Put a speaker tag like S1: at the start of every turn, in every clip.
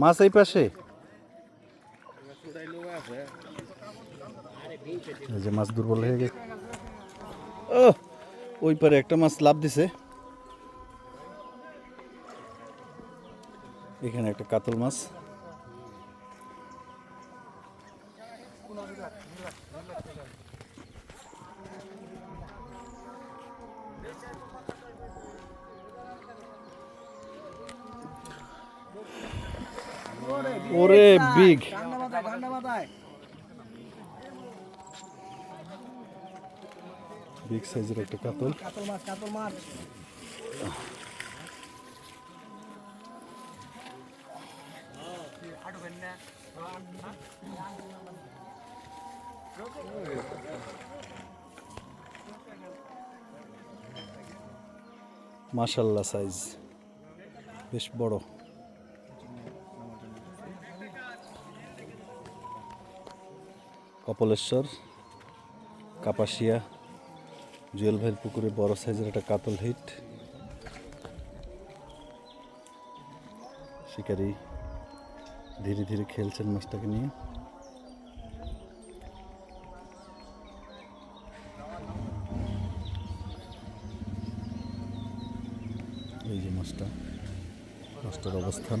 S1: মাছ এই পাশে? এই যে মাছ দুর্বল হয়ে গেছে। ও ওই পারে একটা মাছ লাভ দিছে। এখানে একটা কাতল মাছ। ওরে বিগ। বিগ সাইজের একটা কাতল।
S2: কাতল মাছ কাতল মাছ।
S1: মাশাল্লাহ সাইজ। বেশ বড়। কপলেশ্বর, কাপাসিয়া জুয়েল ভাইয়ের পুকুরে বড় সাইজের একটা কাতল হিট, শিকারি ধীরে ধীরে খেলছেন মাছটাকে নিয়ে। এই যে মাছটা, মাছটার অবস্থান।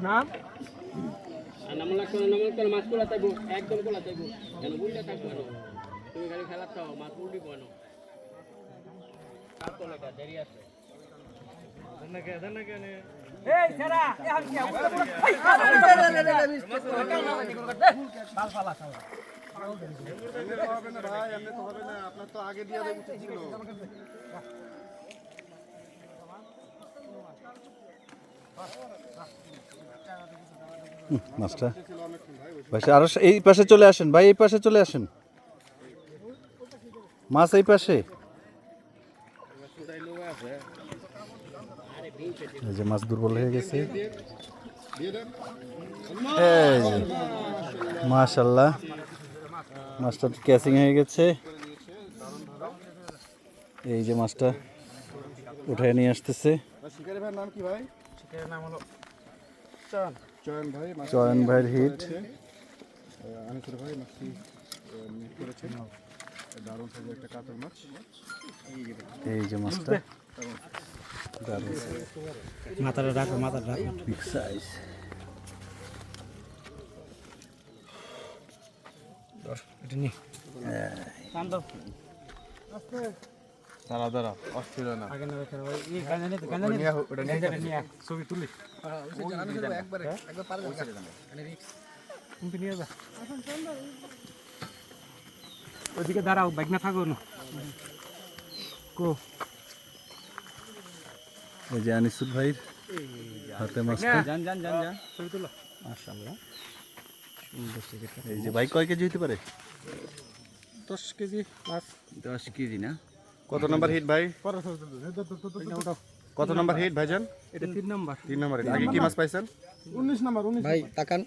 S2: নাম
S3: নাম লাগতো না নাম লাগতো না মাছ কোলা চাইব একদম কোলা চাইব কেন উল্টা থাকব না তুমি খালি খেলা চাও মাছ উল্টি বনো কার তো দেরি আছে
S2: এই
S1: আরও এই পাশে চলে আসেন, ভাই, এই পাশে চলে আসেন। মাছ এই পাশে। এই যে মাছ দুর্বল হয়ে গেছে। মাশাল্লাহ। মাছটা ক্যাচিং হয়ে গেছে। এই যে মাছটা উঠায় নিয়ে আসতেছে।
S4: চয়ন
S1: ভাইয়ের হিট। এই যে মাছটা। দারুণ
S2: মাথাটা রাখো মাথাটা রাখো।
S1: বিগ সাইজ
S2: এটা নি
S4: দাঁড়া দাঁড়া অস্থির না
S2: ছবি তুলি
S4: একবার একবার পারে
S2: নিয়ে যা ওইদিকে দাঁড়াও বাইক না থাকো না কো
S1: এই যে আনিসুর ভাইয়ের হাতে মাছটা।
S2: যান যান যান যান। ছবি তুলো মাশাআল্লাহ।
S1: এই যে ভাই কয় কেজি হতে পারে?
S2: দশ কেজি মাছ।
S3: দশ কেজি না?
S4: কত নাম্বার হিট ভাই? কত নাম্বার হিট ভাইজান?
S2: এটা তিন নম্বর।
S4: তিন নাম্বার আগে কি মাছ পাইছেন?
S2: উনিশ নম্বর উনিশ
S5: ভাই তাকান।